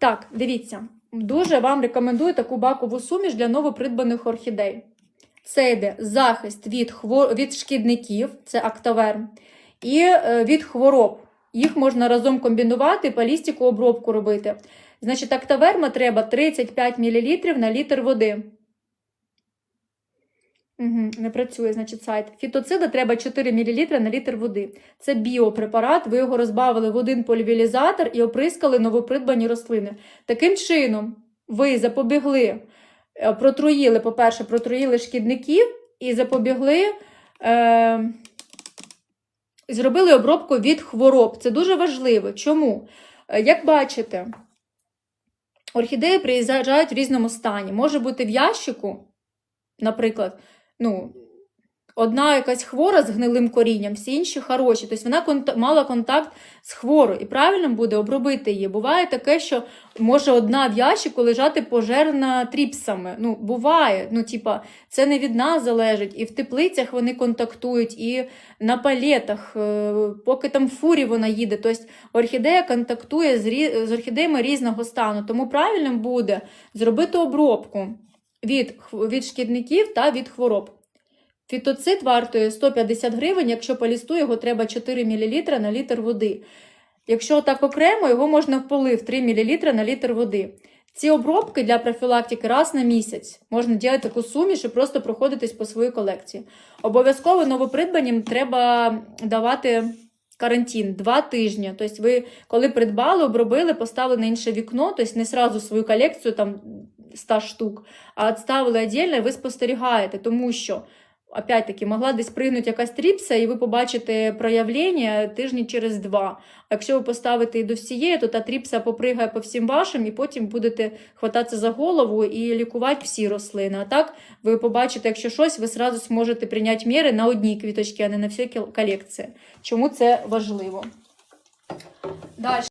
Так, дивіться, дуже вам рекомендую таку бакову суміш для новопридбаних орхідей. Це йде захист від, хвор... від шкідників, це актаверм, і е, від хвороб. Їх можна разом комбінувати, палістику обробку робити. Значить, актаверма треба 35 мл на літр води. Угу, не працює, значить, сайт. Фітоцида треба 4 мл на літр води. Це біопрепарат, ви його розбавили в один пульверізатор і оприскали новопридбані рослини. Таким чином, ви запобігли, е, протруїли, по-перше, протруїли шкідників і запобігли, е, зробили обробку від хвороб. Це дуже важливо. Чому? Е, Як бачите, орхідеї приїжджають в різному стані. Може бути в ящику, наприклад, ну, одна якась хвора з гнилим корінням, всі інші хороші. Тобто вона конта- мала контакт з хворою, і правильно буде обробити її. Буває таке, що може одна в ящику лежати пожерна тріпсами. Ну, буває. Ну, типа, це не від нас залежить. І в теплицях вони контактують, і на палетах, е, поки там в фурі вона їде. Тобто орхідея контактує з, з орхідеями різного стану. Тому правильним буде зробити обробку від, від шкідників та від хвороб. Фітоцид вартує 150 гривень, якщо по лісту його треба 4 мл на літр води. Якщо так окремо, його можна в полив 3 мл на літр води. Ці обробки для профілактики раз на місяць. Можна робити таку суміш і просто проходитись по своїй колекції. Обов'язково новопридбаним треба давати карантин 2 тижні. Тобто ви, коли придбали, обробили, поставили на інше вікно, тобто не сразу свою колекцію там 100 штук, а відставили віддільно, і ви спостерігаєте, тому що опять-таки, могла десь пригнути якась тріпса, і ви побачите проявлення тижні через два. А якщо ви поставите і до всієї, то та тріпса попригає по всім вашим, і потім будете хвататися за голову і лікувати всі рослини. А так ви побачите, якщо щось, ви зразу зможете прийняти міри на одній квіточці, а не на всій колекції. Чому це важливо? Далі.